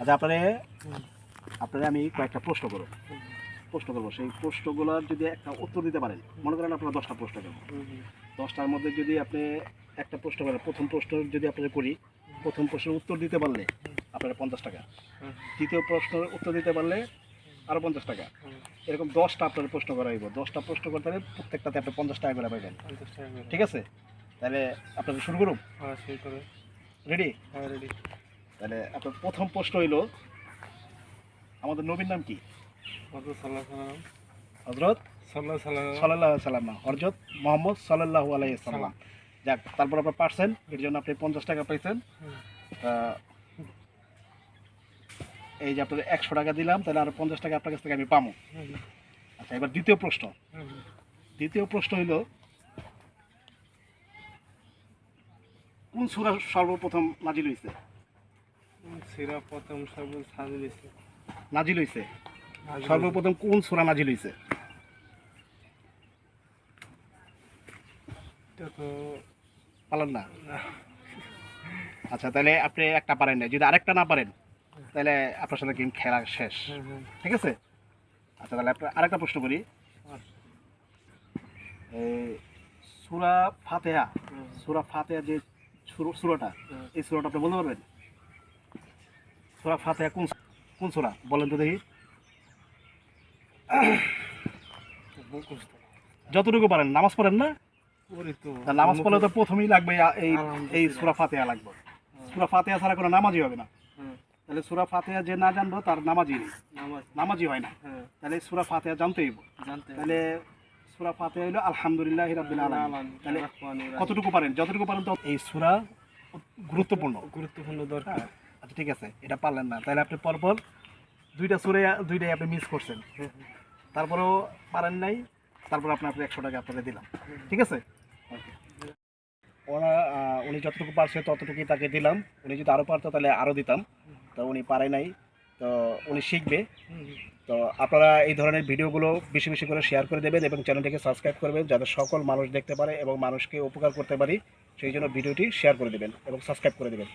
আচ্ছা আপনারে আপনারে আমি কয়েকটা প্রশ্ন করব। প্রশ্ন করব সেই প্রশ্নগুলোর যদি একটা উত্তর দিতে পারেন মনে করেন আপনারা দশটা প্রশ্ন করব। দশটার মধ্যে যদি আপনি একটা প্রশ্ন করেন প্রথম প্রশ্ন যদি আপনারা করি প্রথম প্রশ্নের উত্তর দিতে পারলে আপনারা পঞ্চাশ টাকা। দ্বিতীয় প্রশ্নের উত্তর দিতে পারলে আরও পঞ্চাশ টাকা। এরকম দশটা আপনার প্রশ্ন করা হইব। দশটা প্রশ্ন করতে হলে প্রত্যেকটাতে আপনি পঞ্চাশ টাকা করে পাইবেন। ঠিক আছে? তাহলে আপনাদের শুরু করুন। রেডি হ্যাঁ রেডি তাহলে আপনার প্রথম প্রশ্ন হইল আমাদের নবীর নাম কি? হজরত সাল্লাহ সাল্লাম। না মোহাম্মদ সাল্লাহ আলাইসাল্লাম যাক তারপর আপনার পার্সেন এর জন্য আপনি পঞ্চাশ টাকা এই যে আপনার একশো টাকা দিলাম তাহলে আরও পঞ্চাশ টাকা আপনার কাছ থেকে আমি পাবো। আচ্ছা এবার দ্বিতীয় প্রশ্ন। দ্বিতীয় প্রশ্ন হইল কোন সুরা সর্বপ্রথম নাজিল হয়েছে সিরা প্রথম নাজিল সর্বপ্রথম কোন সুরা নাজিল হয়েছে এটা তো পালেন না? আচ্ছা তাহলে আপনি একটা পারেন না যদি আরেকটা না পারেন তাহলে আপনার সাথে গেম খেলা শেষ। ঠিক আছে? আচ্ছা তাহলে আপনার আরেকটা প্রশ্ন করি। সুরা ফাতেহা সুরা ফাতেহা যে সুর- সুরাটা এই সুরাটা আপনি বলতে পারবেন? সুরা ফাতেহা কোন কোন সুরা বলেন তো দেখি। যতটুকু পারেন নামাজ পড়েন না? নামাজ পড়লে তো প্রথমেই লাগবে এই এই। সুরা ফাতেহা লাগবে সুরা ফাতেহা ছাড়া কোনো নামাজই হবে না। হ্যাঁ, তাহলে সুরা ফাতেহা যে না জানব তার নামাজই নেই। নামাজই হয় না। হ্যাঁ। তাহলে সুরা ফাতেহা জানতেই তাহলে সুরা ফাতেহা হইল আলহামদুলিল্লাহ রাব্বিল আলামিন। তাহলে কতটুকু কতটুকু পারেন? যতটুকু পারেন তো এই সুরা গুরুত্বপূর্ণ। গুরুত্বপূর্ণ দরকার। হ্যাঁ। আচ্ছা ঠিক আছে, এটা পারলেন না। তাহলে আপনি পরপর দুইটা সুরে দুইটাই আপনি মিস করছেন। তারপরেও পারেন নাই, তারপর আপনার আপনি একশো টাকা আপনাকে দিলাম। ঠিক আছে? ওরা উনি যতটুকু পারছে ততটুকুই তাকে দিলাম। উনি যদি আরও পারতো তাহলে আরও দিতাম। তো উনি পারে নাই, তো উনি শিখবে। তো আপনারা এই ধরনের ভিডিওগুলো বেশি বেশি করে শেয়ার করে দেবেন এবং চ্যানেলটিকে সাবস্ক্রাইব করবেন, যাতে সকল মানুষ দেখতে পারে এবং মানুষকে উপকার করতে পারি। সেই জন্য ভিডিওটি শেয়ার করে দেবেন এবং সাবস্ক্রাইব করে দেবেন।